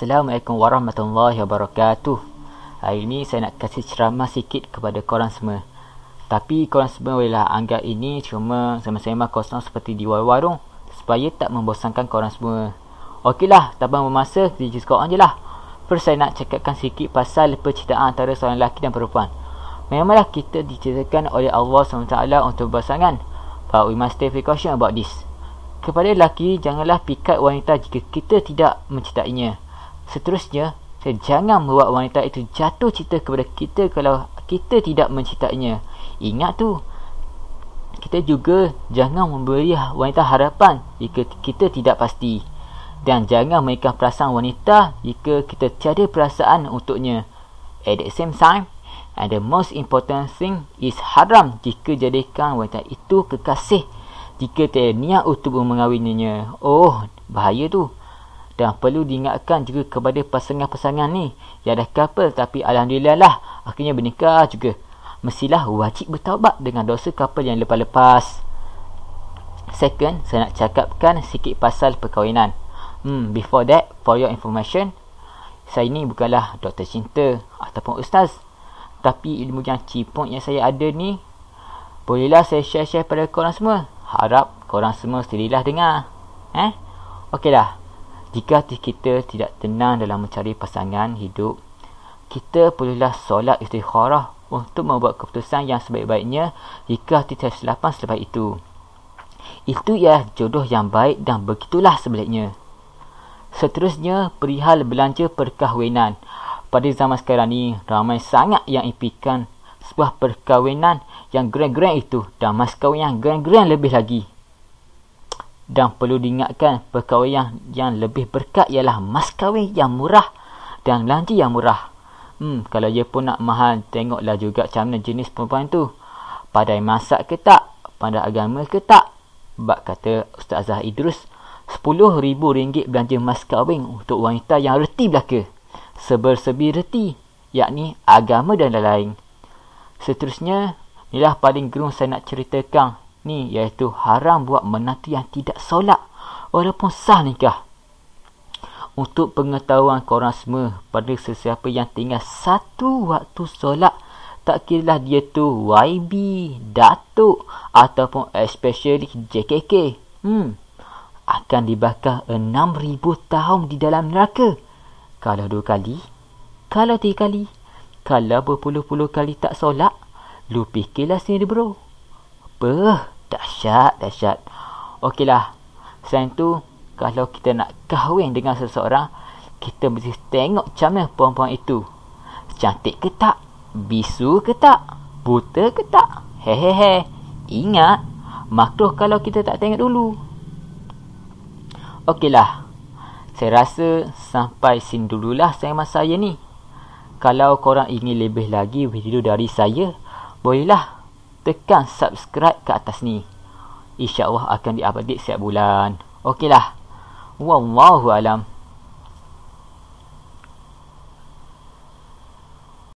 Assalamualaikum warahmatullahi wabarakatuh. Hari ini saya nak kasih ceramah sikit kepada korang semua. Tapi korang semua bolehlah anggap ini cuma sama-sama kosong seperti di warung-warung supaya tak membosankan korang semua. Okeylah, tak bermasa, kita just on je lah. First saya nak cakapkan sikit pasal percintaan antara seorang lelaki dan perempuan. Memanglah kita diceritakan oleh Allah SWT untuk berpasangan. But we must take precaution about this. Kepada lelaki, janganlah pikat wanita jika kita tidak mencintainya. Seterusnya, jangan membuat wanita itu jatuh cinta kepada kita kalau kita tidak mencintainya. Ingat tu, kita juga jangan memberi wanita harapan jika kita tidak pasti. Dan jangan mengikat perasaan wanita jika kita tiada perasaan untuknya. At the same time, and the most important thing is haram jika jadikan wanita itu kekasih jika tidak niat untuk mengawininya. Oh, bahaya tu. Dan perlu diingatkan juga kepada pasangan-pasangan ni yang dah couple tapi Alhamdulillah lah akhirnya bernikah juga. Mestilah wajib bertaubat dengan dosa couple yang lepas-lepas. Second, saya nak cakapkan sikit pasal perkahwinan. Hmm, before that, for your information, saya ni bukanlah doktor cinta ataupun ustaz. Tapi ilmu yang cipung yang saya ada ni, bolehlah saya share-share pada korang semua harap korang semua sedilah dengar. Eh? Okeylah. Jika hati kita tidak tenang dalam mencari pasangan hidup, kita perlulah solat istikharah untuk membuat keputusan yang sebaik-baiknya jika hati tersilapan selepas itu. Itu ialah jodoh yang baik dan begitulah sebaliknya. Seterusnya, perihal belanja perkahwinan. Pada zaman sekarang ni, ramai sangat yang impikan sebuah perkahwinan yang grand-grand itu dan mas kahwin yang grand-grand lebih lagi. Dan perlu diingatkan perkahwinan yang lebih berkat ialah mas kahwin yang murah dan belanja yang murah. Hmm, kalau dia pun nak mahal, tengoklah juga macam mana jenis perempuan tu. Pandai masak ke tak? Pandai agama ke tak? Bak kata Ustazah Idrus, RM10,000 belanja mas kahwin untuk wanita yang reti belaka. Sebersebi reti, yakni agama dan lain-lain. Seterusnya, inilah paling gerung saya nak ceritakan ni iaitu haram buat menantu yang tidak solat walaupun sah nikah. Untuk pengetahuan korang semua pada sesiapa yang tinggal satu waktu solat tak kira dia tu YB, Datuk ataupun especially JKK. Hmm. Akan dibakar 6000 tahun di dalam neraka. Kalau dua kali, kalau tiga kali, kalau berpuluh-puluh kali tak solat, lu fikirlah sendiri bro. Apa? Dahsyat, dahsyat. Okeylah. Selain tu, kalau kita nak kahwin dengan seseorang, kita mesti tengok macam mana perempuan itu. Cantik ke tak? Bisu ke tak? Buta ke tak? Hehehe. Ingat, makruh kalau kita tak tengok dulu. Okeylah. Saya rasa sampai sini dululah saya masa saya ni. Kalau korang ingin lebih lagi video dari saya, bolehlah tekan subscribe ke atas ni. InsyaAllah akan diupdate setiap bulan. Okeylah. Wallahu alam.